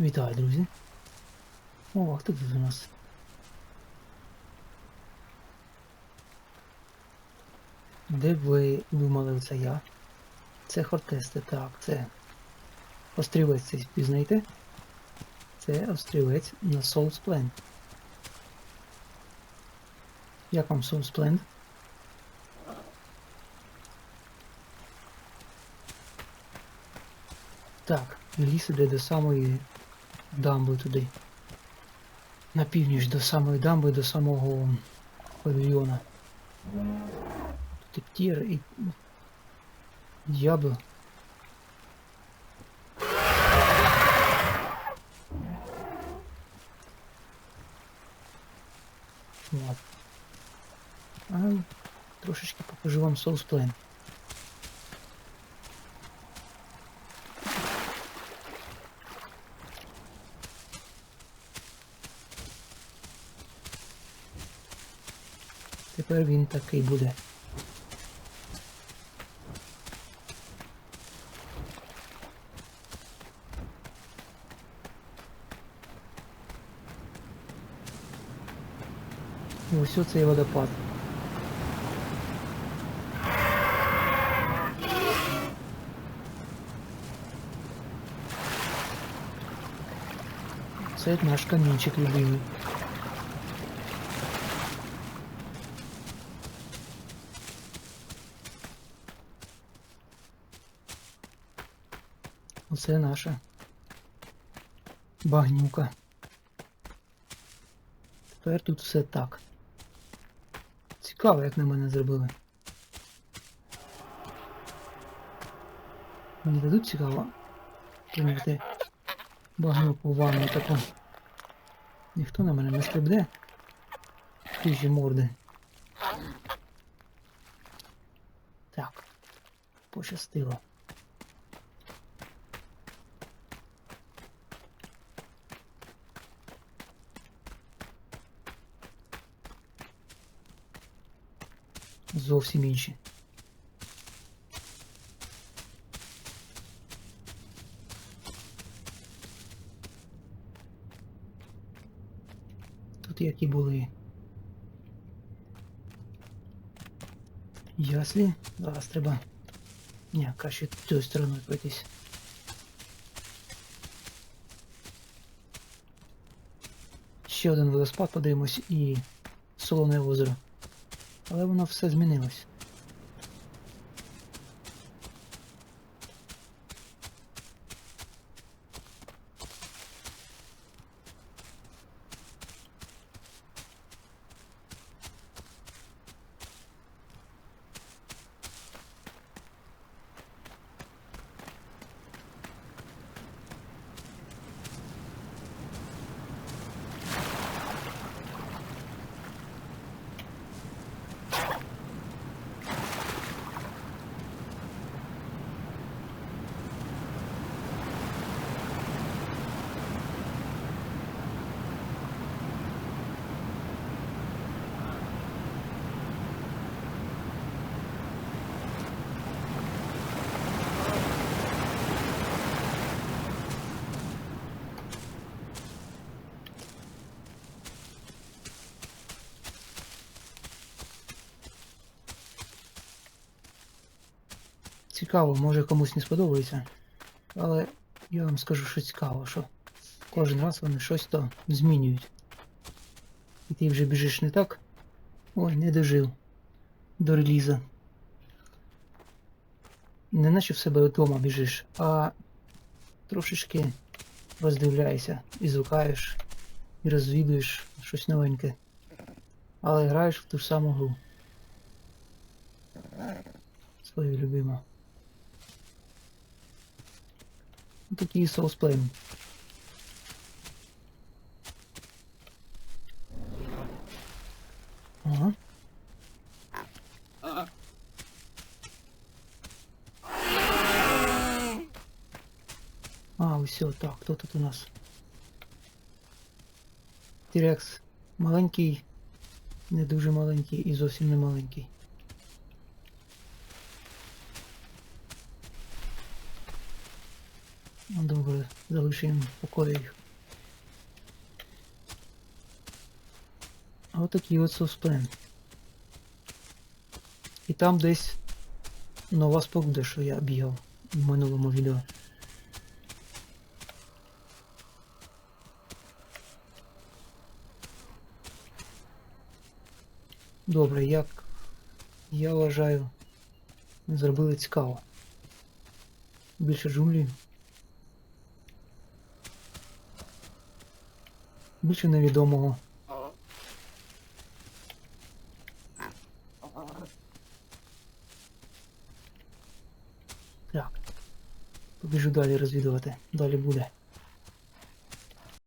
Вітаю, друзі. О, хто тут у нас? Де б ви думали це я? Це Хортесте, так, це острівець цей пізнаєте? Це острівець на Souls Plan. Як вам Souls Plan? Так, ліс іде до самої дамби туди. На північ до самої дамби, до самого павільйона. Тут і птір, і. А, трошечки покажу вам соусплен. Тепер він такий буде. І ось оцей водопад. Це наш камінчик любимий. Оце наша багнюка. Тепер тут все так. Цікаво, як на мене зробили. Мені дадуть цікаво прийняти багнюку ванну таку. Ніхто на мене не стрибне. Хижі морди. Так. Пощастило. Зовсім інші. Тут які були. Яслі. Зараз треба. Ні, краще тією стороною пройтись. Ще один водоспад подивимось і солоне озеро. Але воно все змінилось. Цікаво, може комусь не сподобається. Але я вам скажу, що цікаво, що кожен раз вони щось то змінюють. І ти вже біжиш не так. Ой, не дожив до реліза. Не наче в себе вдома біжиш, а трошечки роздивляєшся і звукаєш, і розвідуєш щось новеньке. Але граєш в ту ж саму гру. Свою любиму. Такий соусплейн. Ага. А, все, так, хто тут у нас? Тірекс маленький, не дуже маленький і зовсім не маленький. Ну, Добре, залишимо в покої їх. Отакий от суспен. І там десь нова споруда, що я бігав в минулому відео. Добре, як я вважаю, зробили цікаво. Більше джунглі. Більше невідомого. Так. Побіжу далі розвідувати. Далі буде.